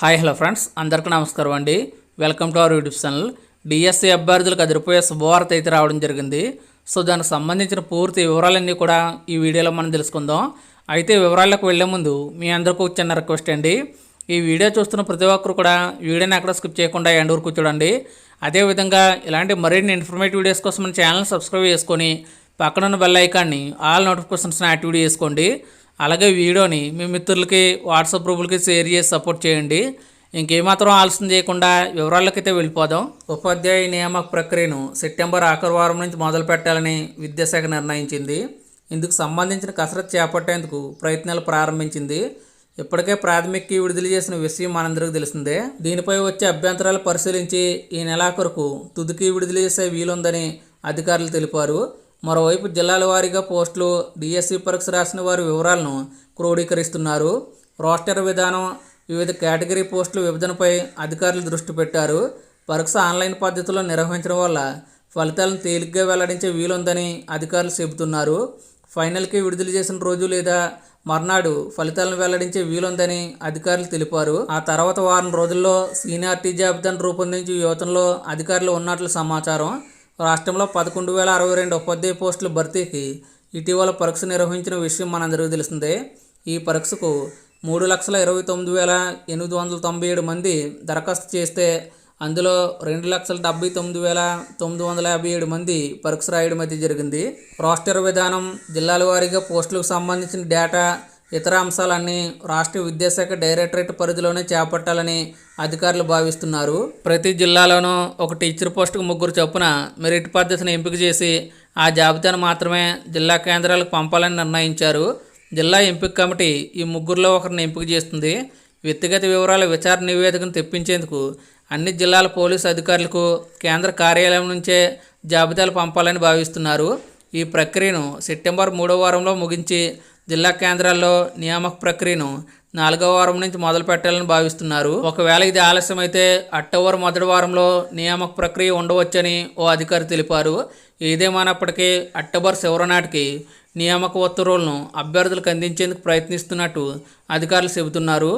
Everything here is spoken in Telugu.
Hi hello friends. అందరికీ నమస్కారం అండి. Welcome to our YouTube channel. DSC అభ్యర్థులకు అదిరిపోయే శుభవార్త అయితే రావడం జరిగింది. సో దానికి సంబంధించిన పూర్తి వివరాలన్నీ కూడా ఈ వీడియోలో మనం తెలుసుకుందాం. అయితే వివరాలకు వెళ్ళే ముందు మీ అందరికీ ఒక చిన్న రిక్వెస్ట్ అండి. ఈ వీడియో చూస్తున్న ప్రతి ఒక్కరు కూడా వీడియోని ఎక్కడ స్కిప్ చేయకుండా ఎండ్ వరకు చూడండి. అదేవిధంగా ఇలాంటి మరిన్ని ఇన్ఫర్మేటివ్ వీడియోస్ కోసం మన ఛానల్ సబ్స్క్రైబ్ చేసుకొని పక్కనున్న బెల్ ఐకాన్ని ఆల్ నోటిఫికేషన్స్ని యాక్టివేట్ చేసుకోండి. అలాగే వీడియోని మీ మిత్రులకి వాట్సాప్ గ్రూపులకి షేర్ చేసి సపోర్ట్ చేయండి. ఇంకేమాత్రం ఆలస్యం చేయకుండా వివరాలకైతే వెళ్ళిపోదాం. ఉపాధ్యాయ నియామక ప్రక్రియను సెప్టెంబర్ ఆఖరి వారం నుంచి మొదలు పెట్టాలని విద్యాశాఖ నిర్ణయించింది. ఇందుకు సంబంధించిన కసరత్తు చేపట్టేందుకు ప్రయత్నాలు ప్రారంభించింది. ఇప్పటికే ప్రాథమిక విడుదల చేసిన విషయం మనందరికీ తెలిసిందే. దీనిపై వచ్చే అభ్యంతరాలు పరిశీలించి ఈ నెలాఖరుకు తుదికి విడుదల చేసే వీలుందని అధికారులు తెలిపారు. మరోవైపు జిల్లాల వారీగా పోస్టులు డిఎస్సి పరీక్ష రాసిన వారి వివరాలను క్రోడీకరిస్తున్నారు. రోస్టర్ విధానం వివిధ కేటగిరీ పోస్టుల విభజనపై అధికారులు దృష్టి పెట్టారు. పరీక్ష ఆన్లైన్ పద్ధతిలో నిర్వహించడం వల్ల ఫలితాలను తేలిగ్గా వెల్లడించే వీలుందని అధికారులు చెబుతున్నారు. ఫైనల్కి విడుదల చేసిన రోజు లేదా మర్నాడు ఫలితాలను వెల్లడించే వీలుందని అధికారులు తెలిపారు. ఆ తర్వాత వారం రోజుల్లో సీనియార్టీ జాబితాను రూపొందించి యువతంలో అధికారులు ఉన్నట్లు సమాచారం రాష్ట్రంలో పదకొండు వేల అరవై రెండు ఉపాధ్యాయ పోస్టుల భర్తీకి ఇటీవల పరీక్ష నిర్వహించిన విషయం మనందరికీ తెలిసిందే ఈ పరీక్షకు మూడు లక్షల ఇరవై తొమ్మిది వేల ఎనిమిది వందల తొంభై ఏడు మంది దరఖాస్తు చేస్తే అందులో రెండు లక్షల డెబ్బై తొమ్మిది వేల తొమ్మిది వందల యాభై ఏడు మంది పరీక్ష రాయడం అయితే జరిగింది. రోస్టర్ విధానం జిల్లాల వారీగా పోస్టులకు సంబంధించిన డేటా ఇతర అంశాలన్నీ రాష్ట్ర విద్యాశాఖ డైరెక్టరేట్ పరిధిలోనే చేపట్టాలని అధికారులు భావిస్తున్నారు. ప్రతి జిల్లాలోనూ ఒక టీచర్ పోస్టుకు ముగ్గురు చొప్పున మెరిట్ పద్ధతిని ఎంపిక చేసి ఆ జాబితాను మాత్రమే జిల్లా కేంద్రాలకు పంపాలని నిర్ణయించారు. జిల్లా ఎంపిక కమిటీ ఈ ముగ్గురులో ఒకరిని ఎంపిక చేస్తుంది. వ్యక్తిగత వివరాల విచారణ నివేదికను తెప్పించేందుకు అన్ని జిల్లాల పోలీసు అధికారులకు కేంద్ర కార్యాలయం నుంచే జాబితాలు పంపాలని భావిస్తున్నారు. ఈ ప్రక్రియను సెప్టెంబర్ మూడో వారంలో ముగించి జిల్లా కేంద్రాల్లో నియామక ప్రక్రియను నాలుగవ వారం నుంచి మొదలు పెట్టాలని భావిస్తున్నారు. ఒకవేళ ఇది ఆలస్యమైతే అక్టోబర్ మొదటి వారంలో నియామక ప్రక్రియ ఉండవచ్చని ఓ అధికారి తెలిపారు. ఏదేమైనప్పటికీ అక్టోబర్ చివరి నాటికి నియామక ఉత్తర్వులను అభ్యర్థులకు అందించేందుకు ప్రయత్నిస్తున్నట్టు అధికారులు చెబుతున్నారు.